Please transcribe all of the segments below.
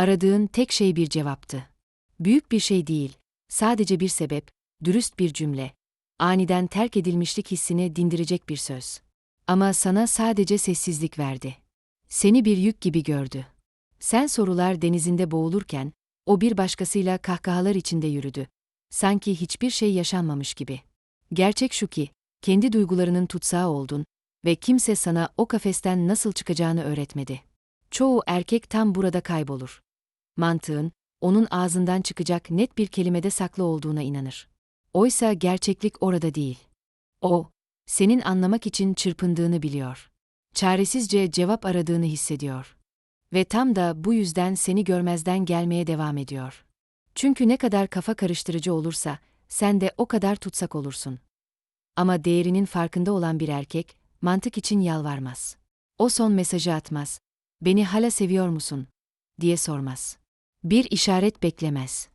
Aradığın tek şey bir cevaptı. Büyük bir şey değil, sadece bir sebep, dürüst bir cümle. Aniden terk edilmişlik hissini dindirecek bir söz. Ama sana sadece sessizlik verdi. Seni bir yük gibi gördü. Sen sorular denizinde boğulurken, o bir başkasıyla kahkahalar içinde yürüdü. Sanki hiçbir şey yaşanmamış gibi. Gerçek şu ki, kendi duygularının tutsağı oldun ve kimse sana o kafesten nasıl çıkacağını öğretmedi. Çoğu erkek tam burada kaybolur. Mantığın, onun ağzından çıkacak net bir kelimede saklı olduğuna inanır. Oysa gerçeklik orada değil. O, senin anlamak için çırpındığını biliyor. Çaresizce cevap aradığını hissediyor. Ve tam da bu yüzden seni görmezden gelmeye devam ediyor. Çünkü ne kadar kafa karıştırıcı olursa, sen de o kadar tutsak olursun. Ama değerinin farkında olan bir erkek, mantık için yalvarmaz. O son mesajı atmaz. Beni hala seviyor musun? diye sormaz. Bir işaret beklemez.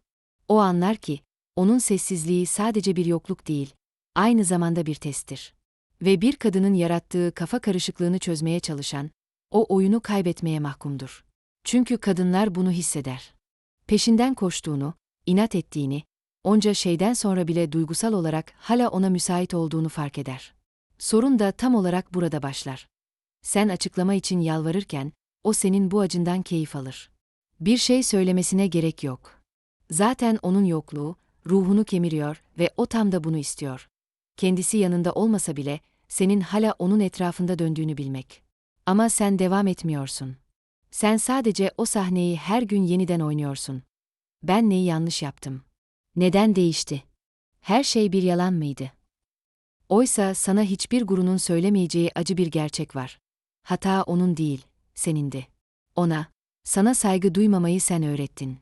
O anlar ki, onun sessizliği sadece bir yokluk değil, aynı zamanda bir testtir. Ve bir kadının yarattığı kafa karışıklığını çözmeye çalışan, o oyunu kaybetmeye mahkumdur. Çünkü kadınlar bunu hisseder. Peşinden koştuğunu, inat ettiğini, onca şeyden sonra bile duygusal olarak hala ona müsait olduğunu fark eder. Sorun da tam olarak burada başlar. Sen açıklama için yalvarırken, o senin bu acından keyif alır. Bir şey söylemesine gerek yok. Zaten onun yokluğu, ruhunu kemiriyor ve o tam da bunu istiyor. Kendisi yanında olmasa bile, senin hala onun etrafında döndüğünü bilmek. Ama sen devam etmiyorsun. Sen sadece o sahneyi her gün yeniden oynuyorsun. Ben neyi yanlış yaptım? Neden değişti? Her şey bir yalan mıydı? Oysa sana hiçbir gurunun söylemeyeceği acı bir gerçek var. Hata onun değil, senindi. Ona, sana saygı duymamayı sen öğrettin.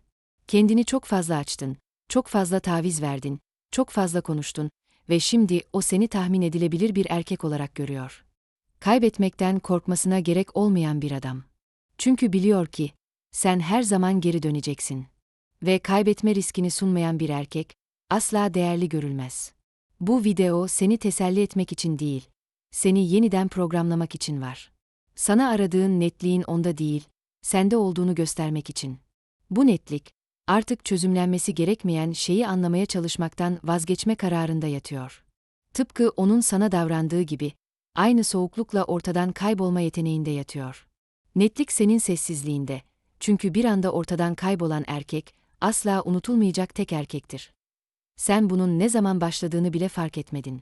Kendini çok fazla açtın, çok fazla taviz verdin, çok fazla konuştun ve şimdi o seni tahmin edilebilir bir erkek olarak görüyor. Kaybetmekten korkmasına gerek olmayan bir adam. Çünkü biliyor ki sen her zaman geri döneceksin. Ve kaybetme riskini sunmayan bir erkek asla değerli görülmez. Bu video seni teselli etmek için değil, seni yeniden programlamak için var. Sana aradığın netliğin onda değil, sende olduğunu göstermek için. Bu netlik, artık çözümlenmesi gerekmeyen şeyi anlamaya çalışmaktan vazgeçme kararında yatıyor. Tıpkı onun sana davrandığı gibi, aynı soğuklukla ortadan kaybolma yeteneğinde yatıyor. Netlik senin sessizliğinde, çünkü bir anda ortadan kaybolan erkek, asla unutulmayacak tek erkektir. Sen bunun ne zaman başladığını bile fark etmedin.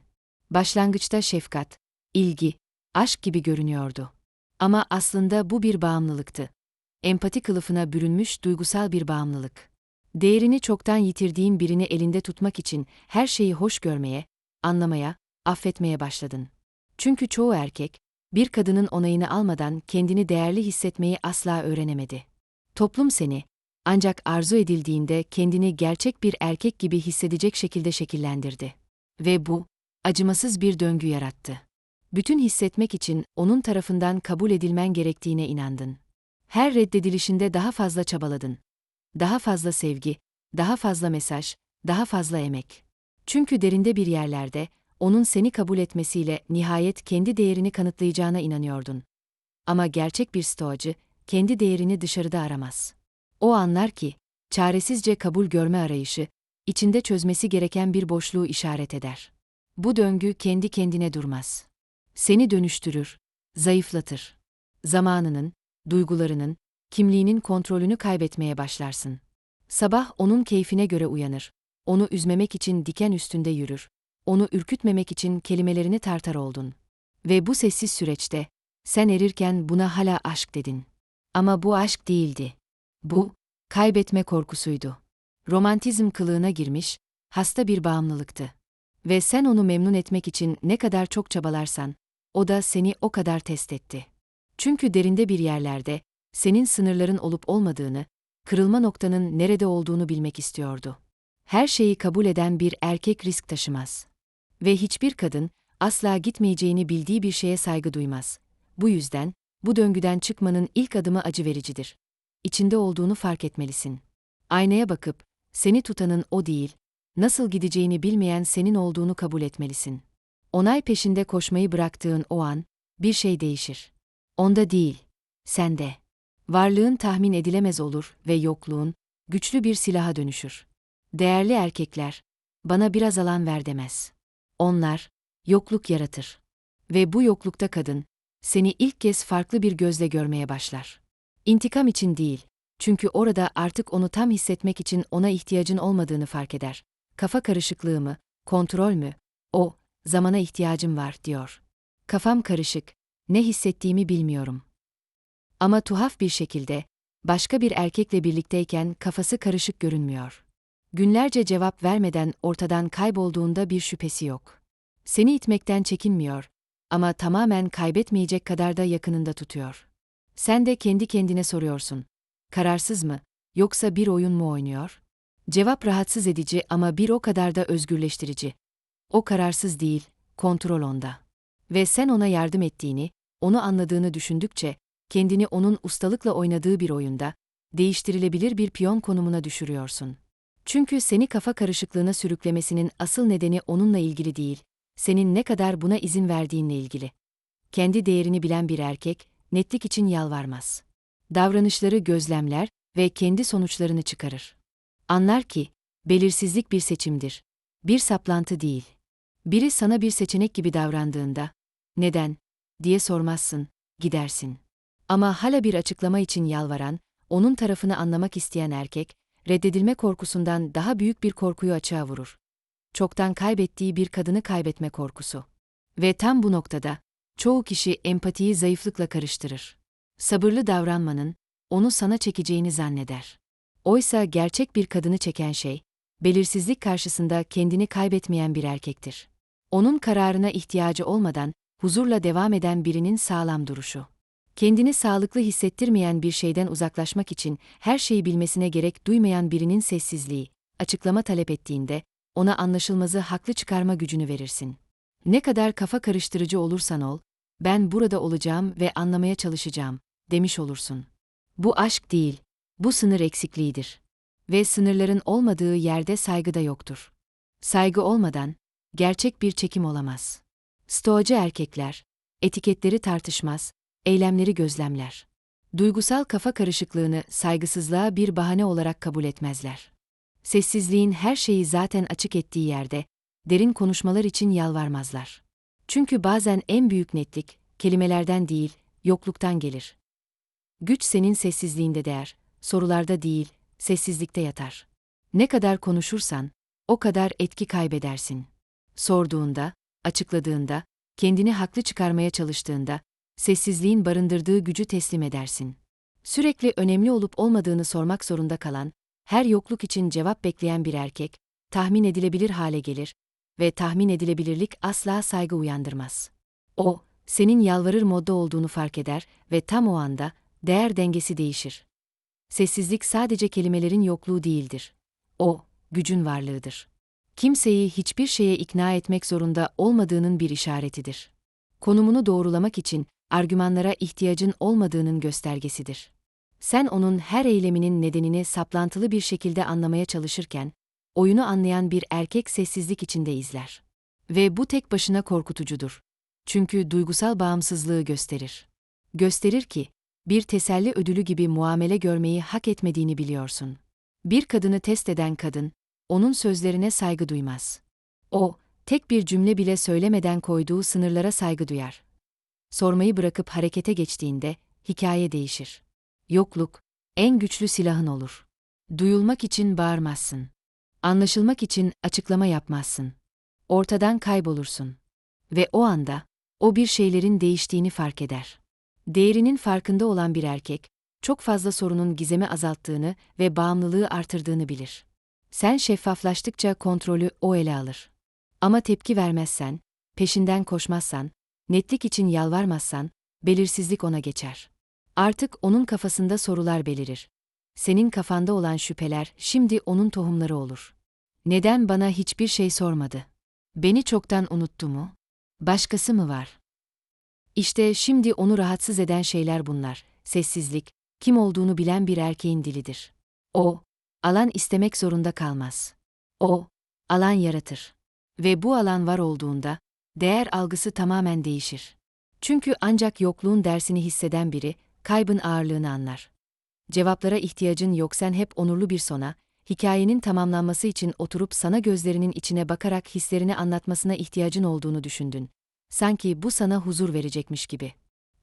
Başlangıçta şefkat, ilgi, aşk gibi görünüyordu. Ama aslında bu bir bağımlılıktı. Empati kılıfına bürünmüş duygusal bir bağımlılık. Değerini çoktan yitirdiğin birini elinde tutmak için her şeyi hoş görmeye, anlamaya, affetmeye başladın. Çünkü çoğu erkek, bir kadının onayını almadan kendini değerli hissetmeyi asla öğrenemedi. Toplum seni, ancak arzu edildiğinde kendini gerçek bir erkek gibi hissedecek şekilde şekillendirdi. Ve bu, acımasız bir döngü yarattı. Bütün hissetmek için onun tarafından kabul edilmen gerektiğine inandın. Her reddedilişinde daha fazla çabaladın. Daha fazla sevgi, daha fazla mesaj, daha fazla emek. Çünkü derinde bir yerlerde, onun seni kabul etmesiyle nihayet kendi değerini kanıtlayacağına inanıyordun. Ama gerçek bir stoacı, kendi değerini dışarıda aramaz. O anlar ki, çaresizce kabul görme arayışı, içinde çözmesi gereken bir boşluğu işaret eder. Bu döngü kendi kendine durmaz. Seni dönüştürür, zayıflatır. Zamanının, duygularının, kimliğinin kontrolünü kaybetmeye başlarsın. Sabah onun keyfine göre uyanır. Onu üzmemek için diken üstünde yürür. Onu ürkütmemek için kelimelerini tartar oldun. Ve bu sessiz süreçte, sen erirken buna hala aşk dedin. Ama bu aşk değildi. Bu, kaybetme korkusuydu. Romantizm kılığına girmiş, hasta bir bağımlılıktı. Ve sen onu memnun etmek için ne kadar çok çabalarsan, o da seni o kadar test etti. Çünkü derinde bir yerlerde, senin sınırların olup olmadığını, kırılma noktanın nerede olduğunu bilmek istiyordu. Her şeyi kabul eden bir erkek risk taşımaz. Ve hiçbir kadın, asla gitmeyeceğini bildiği bir şeye saygı duymaz. Bu yüzden, bu döngüden çıkmanın ilk adımı acı vericidir. İçinde olduğunu fark etmelisin. Aynaya bakıp, seni tutanın o değil, nasıl gideceğini bilmeyen senin olduğunu kabul etmelisin. Onay peşinde koşmayı bıraktığın o an, bir şey değişir. Onda değil, sende. Varlığın tahmin edilemez olur ve yokluğun güçlü bir silaha dönüşür. Değerli erkekler, bana biraz alan ver demez. Onlar yokluk yaratır. Ve bu yoklukta kadın seni ilk kez farklı bir gözle görmeye başlar. İntikam için değil, çünkü orada artık onu tam hissetmek için ona ihtiyacın olmadığını fark eder. Kafa karışıklığı mı, kontrol mü? O, zamana ihtiyacım var, diyor. Kafam karışık, ne hissettiğimi bilmiyorum. Ama tuhaf bir şekilde, başka bir erkekle birlikteyken kafası karışık görünmüyor. Günlerce cevap vermeden ortadan kaybolduğunda bir şüphesi yok. Seni itmekten çekinmiyor ama tamamen kaybetmeyecek kadar da yakınında tutuyor. Sen de kendi kendine soruyorsun. Kararsız mı, yoksa bir oyun mu oynuyor? Cevap rahatsız edici ama bir o kadar da özgürleştirici. O kararsız değil, kontrol onda. Ve sen ona yardım ettiğini, onu anladığını düşündükçe, kendini onun ustalıkla oynadığı bir oyunda, değiştirilebilir bir piyon konumuna düşürüyorsun. Çünkü seni kafa karışıklığına sürüklemesinin asıl nedeni onunla ilgili değil, senin ne kadar buna izin verdiğinle ilgili. Kendi değerini bilen bir erkek, netlik için yalvarmaz. Davranışları gözlemler ve kendi sonuçlarını çıkarır. Anlar ki, belirsizlik bir seçimdir. Bir saplantı değil. Biri sana bir seçenek gibi davrandığında, neden, diye sormazsın, gidersin. Ama hala bir açıklama için yalvaran, onun tarafını anlamak isteyen erkek, reddedilme korkusundan daha büyük bir korkuyu açığa vurur. Çoktan kaybettiği bir kadını kaybetme korkusu. Ve tam bu noktada, çoğu kişi empatiyi zayıflıkla karıştırır. Sabırlı davranmanın, onu sana çekeceğini zanneder. Oysa gerçek bir kadını çeken şey, belirsizlik karşısında kendini kaybetmeyen bir erkektir. Onun kararına ihtiyacı olmadan, huzurla devam eden birinin sağlam duruşu. Kendini sağlıklı hissettirmeyen bir şeyden uzaklaşmak için her şeyi bilmesine gerek duymayan birinin sessizliği, açıklama talep ettiğinde, ona anlaşılmazı haklı çıkarma gücünü verirsin. Ne kadar kafa karıştırıcı olursan ol, ben burada olacağım ve anlamaya çalışacağım, demiş olursun. Bu aşk değil, bu sınır eksikliğidir. Ve sınırların olmadığı yerde saygı da yoktur. Saygı olmadan, gerçek bir çekim olamaz. Stoacı erkekler, etiketleri tartışmaz, eylemleri gözlemler. Duygusal kafa karışıklığını saygısızlığa bir bahane olarak kabul etmezler. Sessizliğin her şeyi zaten açık ettiği yerde, derin konuşmalar için yalvarmazlar. Çünkü bazen en büyük netlik, kelimelerden değil, yokluktan gelir. Güç senin sessizliğinde değer, sorularda değil, sessizlikte yatar. Ne kadar konuşursan, o kadar etki kaybedersin. Sorduğunda, açıkladığında, kendini haklı çıkarmaya çalıştığında, sessizliğin barındırdığı gücü teslim edersin. Sürekli önemli olup olmadığını sormak zorunda kalan, her yokluk için cevap bekleyen bir erkek, tahmin edilebilir hale gelir ve tahmin edilebilirlik asla saygı uyandırmaz. O, senin yalvarır modda olduğunu fark eder ve tam o anda değer dengesi değişir. Sessizlik sadece kelimelerin yokluğu değildir. O, gücün varlığıdır. Kimseyi hiçbir şeye ikna etmek zorunda olmadığının bir işaretidir. Konumunu doğrulamak için argümanlara ihtiyacın olmadığının göstergesidir. Sen onun her eyleminin nedenini saplantılı bir şekilde anlamaya çalışırken, oyunu anlayan bir erkek sessizlik içinde izler. Ve bu tek başına korkutucudur. Çünkü duygusal bağımsızlığı gösterir. Gösterir ki, bir teselli ödülü gibi muamele görmeyi hak etmediğini biliyorsun. Bir kadını test eden kadın, onun sözlerine saygı duymaz. O, tek bir cümle bile söylemeden koyduğu sınırlara saygı duyar. Sormayı bırakıp harekete geçtiğinde, hikaye değişir. Yokluk, en güçlü silahın olur. Duyulmak için bağırmazsın. Anlaşılmak için açıklama yapmazsın. Ortadan kaybolursun. Ve o anda, o bir şeylerin değiştiğini fark eder. Değerinin farkında olan bir erkek, çok fazla sorunun gizemi azalttığını ve bağımlılığı artırdığını bilir. Sen şeffaflaştıkça kontrolü o ele alır. Ama tepki vermezsen, peşinden koşmazsan, netlik için yalvarmazsan, belirsizlik ona geçer. Artık onun kafasında sorular belirir. Senin kafanda olan şüpheler şimdi onun tohumları olur. Neden bana hiçbir şey sormadı? Beni çoktan unuttu mu? Başkası mı var? İşte şimdi onu rahatsız eden şeyler bunlar. Sessizlik, kim olduğunu bilen bir erkeğin dilidir. O, alan istemek zorunda kalmaz. O, alan yaratır. Ve bu alan var olduğunda, değer algısı tamamen değişir. Çünkü ancak yokluğun dersini hisseden biri, kaybın ağırlığını anlar. Cevaplara ihtiyacın yok sen hep onurlu bir sona, hikayenin tamamlanması için oturup sana gözlerinin içine bakarak hislerini anlatmasına ihtiyacın olduğunu düşündün. Sanki bu sana huzur verecekmiş gibi.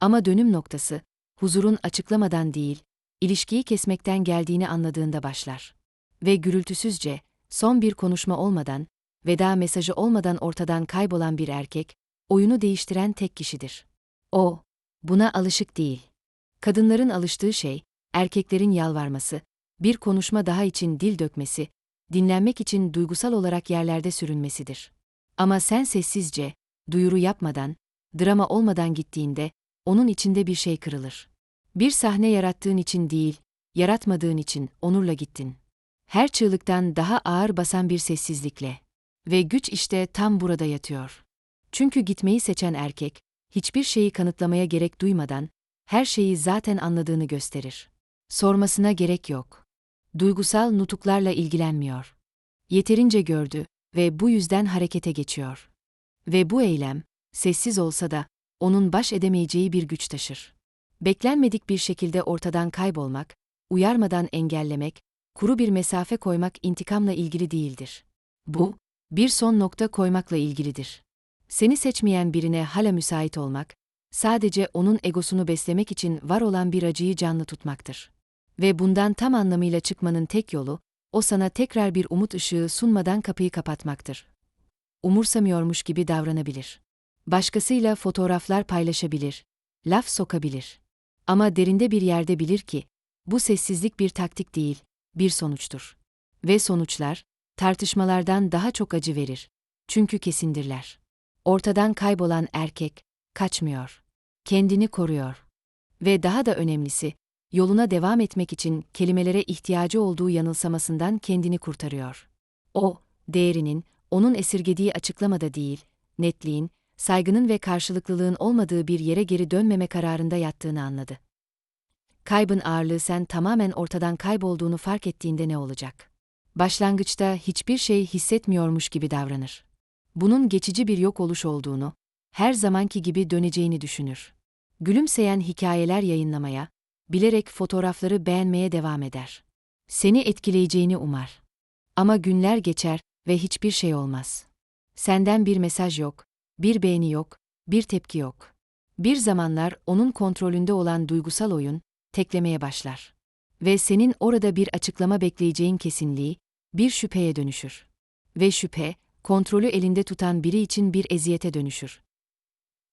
Ama dönüm noktası, huzurun açıklamadan değil, ilişkiyi kesmekten geldiğini anladığında başlar. Ve gürültüsüzce, son bir konuşma olmadan, veda mesajı olmadan ortadan kaybolan bir erkek, oyunu değiştiren tek kişidir. O, buna alışık değil. Kadınların alıştığı şey, erkeklerin yalvarması, bir konuşma daha için dil dökmesi, dinlenmek için duygusal olarak yerlerde sürünmesidir. Ama sen sessizce, duyuru yapmadan, drama olmadan gittiğinde, onun içinde bir şey kırılır. Bir sahne yarattığın için değil, yaratmadığın için onurla gittin. Her çığlıktan daha ağır basan bir sessizlikle. Ve güç işte tam burada yatıyor. Çünkü gitmeyi seçen erkek, hiçbir şeyi kanıtlamaya gerek duymadan, her şeyi zaten anladığını gösterir. Sormasına gerek yok. Duygusal nutuklarla ilgilenmiyor. Yeterince gördü ve bu yüzden harekete geçiyor. Ve bu eylem, sessiz olsa da, onun baş edemeyeceği bir güç taşır. Beklenmedik bir şekilde ortadan kaybolmak, uyarmadan engellemek, kuru bir mesafe koymak intikamla ilgili değildir. Bu, bir son nokta koymakla ilgilidir. Seni seçmeyen birine hala müsait olmak, sadece onun egosunu beslemek için var olan bir acıyı canlı tutmaktır. Ve bundan tam anlamıyla çıkmanın tek yolu, o sana tekrar bir umut ışığı sunmadan kapıyı kapatmaktır. Umursamıyormuş gibi davranabilir. Başkasıyla fotoğraflar paylaşabilir, laf sokabilir. Ama derinde bir yerde bilir ki, bu sessizlik bir taktik değil, bir sonuçtur. Ve sonuçlar, tartışmalardan daha çok acı verir. Çünkü kesindirler. Ortadan kaybolan erkek, kaçmıyor. Kendini koruyor. Ve daha da önemlisi, yoluna devam etmek için kelimelere ihtiyacı olduğu yanılsamasından kendini kurtarıyor. O, değerinin, onun esirgediği açıklamada değil, netliğin, saygının ve karşılıklılığın olmadığı bir yere geri dönmeme kararında yattığını anladı. Kaybın ağırlığı sen tamamen ortadan kaybolduğunu fark ettiğinde ne olacak? Başlangıçta hiçbir şey hissetmiyormuş gibi davranır. Bunun geçici bir yok oluş olduğunu, her zamanki gibi döneceğini düşünür. Gülümseyen hikayeler yayınlamaya, bilerek fotoğrafları beğenmeye devam eder. Seni etkileyeceğini umar. Ama günler geçer ve hiçbir şey olmaz. Senden bir mesaj yok, bir beğeni yok, bir tepki yok. Bir zamanlar onun kontrolünde olan duygusal oyun, teklemeye başlar. Ve senin orada bir açıklama bekleyeceğin kesinliği, bir şüpheye dönüşür. Ve şüphe, kontrolü elinde tutan biri için bir eziyete dönüşür.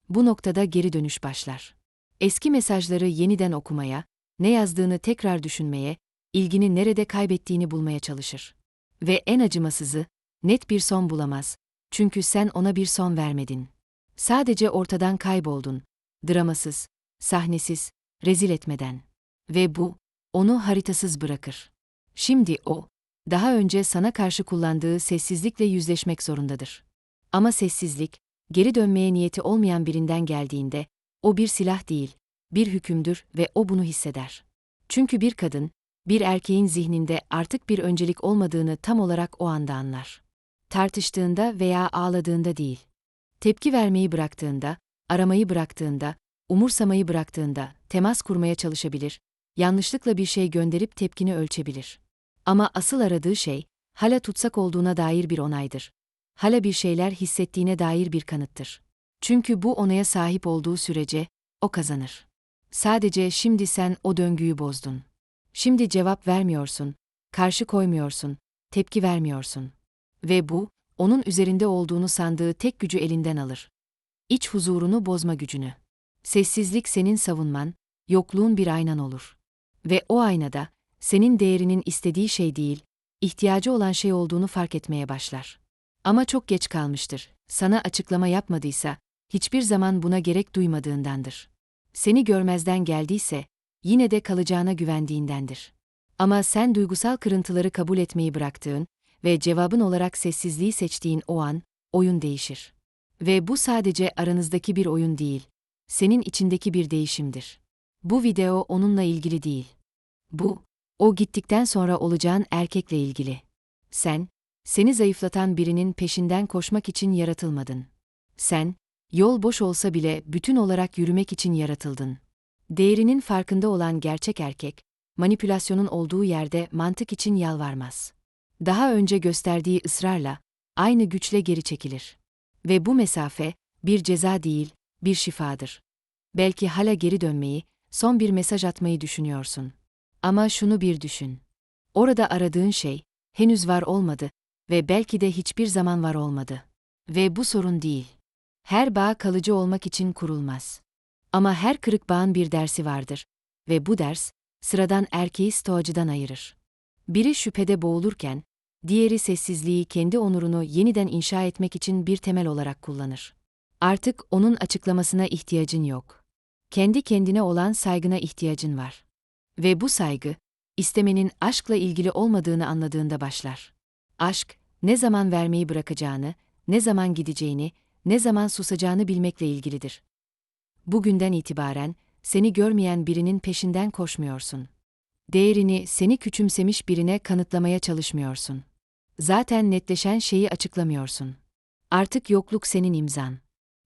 Bu noktada geri dönüş başlar. Eski mesajları yeniden okumaya, ne yazdığını tekrar düşünmeye, ilgini nerede kaybettiğini bulmaya çalışır. Ve en acımasızı, net bir son bulamaz. Çünkü sen ona bir son vermedin. Sadece ortadan kayboldun. Dramasız, sahnesiz, rezil etmeden. Ve bu, onu haritasız bırakır. Şimdi o, daha önce sana karşı kullandığı sessizlikle yüzleşmek zorundadır. Ama sessizlik, geri dönmeye niyeti olmayan birinden geldiğinde, o bir silah değil, bir hükümdür ve o bunu hisseder. Çünkü bir kadın, bir erkeğin zihninde artık bir öncelik olmadığını tam olarak o anda anlar. Tartıştığında veya ağladığında değil. Tepki vermeyi bıraktığında, aramayı bıraktığında, umursamayı bıraktığında temas kurmaya çalışabilir, yanlışlıkla bir şey gönderip tepkini ölçebilir. Ama asıl aradığı şey, hala tutsak olduğuna dair bir onaydır. Hala bir şeyler hissettiğine dair bir kanıttır. Çünkü bu onaya sahip olduğu sürece, o kazanır. Sadece şimdi sen o döngüyü bozdun. Şimdi cevap vermiyorsun, karşı koymuyorsun, tepki vermiyorsun. Ve bu, onun üzerinde olduğunu sandığı tek gücü elinden alır. İç huzurunu bozma gücünü. Sessizlik senin savunman, yokluğun bir aynan olur. Ve o aynada, senin değerinin istediği şey değil, ihtiyacı olan şey olduğunu fark etmeye başlar. Ama çok geç kalmıştır. Sana açıklama yapmadıysa, hiçbir zaman buna gerek duymadığındandır. Seni görmezden geldiyse, yine de kalacağına güvendiğindendir. Ama sen duygusal kırıntıları kabul etmeyi bıraktığın ve cevabın olarak sessizliği seçtiğin o an, oyun değişir. Ve bu sadece aranızdaki bir oyun değil, senin içindeki bir değişimdir. Bu video onunla ilgili değil. Bu, o gittikten sonra olacağın erkekle ilgili. Sen, seni zayıflatan birinin peşinden koşmak için yaratılmadın. Sen, yol boş olsa bile bütün olarak yürümek için yaratıldın. Değerinin farkında olan gerçek erkek, manipülasyonun olduğu yerde mantık için yalvarmaz. Daha önce gösterdiği ısrarla, aynı güçle geri çekilir. Ve bu mesafe, bir ceza değil, bir şifadır. Belki hala geri dönmeyi, son bir mesaj atmayı düşünüyorsun. Ama şunu bir düşün. Orada aradığın şey, henüz var olmadı ve belki de hiçbir zaman var olmadı. Ve bu sorun değil. Her bağ kalıcı olmak için kurulmaz. Ama her kırık bağın bir dersi vardır ve bu ders, sıradan erkeği stoacıdan ayırır. Biri şüphede boğulurken, diğeri sessizliği kendi onurunu yeniden inşa etmek için bir temel olarak kullanır. Artık onun açıklamasına ihtiyacın yok. Kendi kendine olan saygına ihtiyacın var. Ve bu saygı, istemenin aşkla ilgili olmadığını anladığında başlar. Aşk, ne zaman vermeyi bırakacağını, ne zaman gideceğini, ne zaman susacağını bilmekle ilgilidir. Bugünden itibaren, seni görmeyen birinin peşinden koşmuyorsun. Değerini seni küçümsemiş birine kanıtlamaya çalışmıyorsun. Zaten netleşen şeyi açıklamıyorsun. Artık yokluk senin imzan.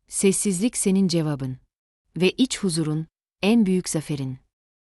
Sessizlik senin cevabın. Ve iç huzurun, en büyük zaferin.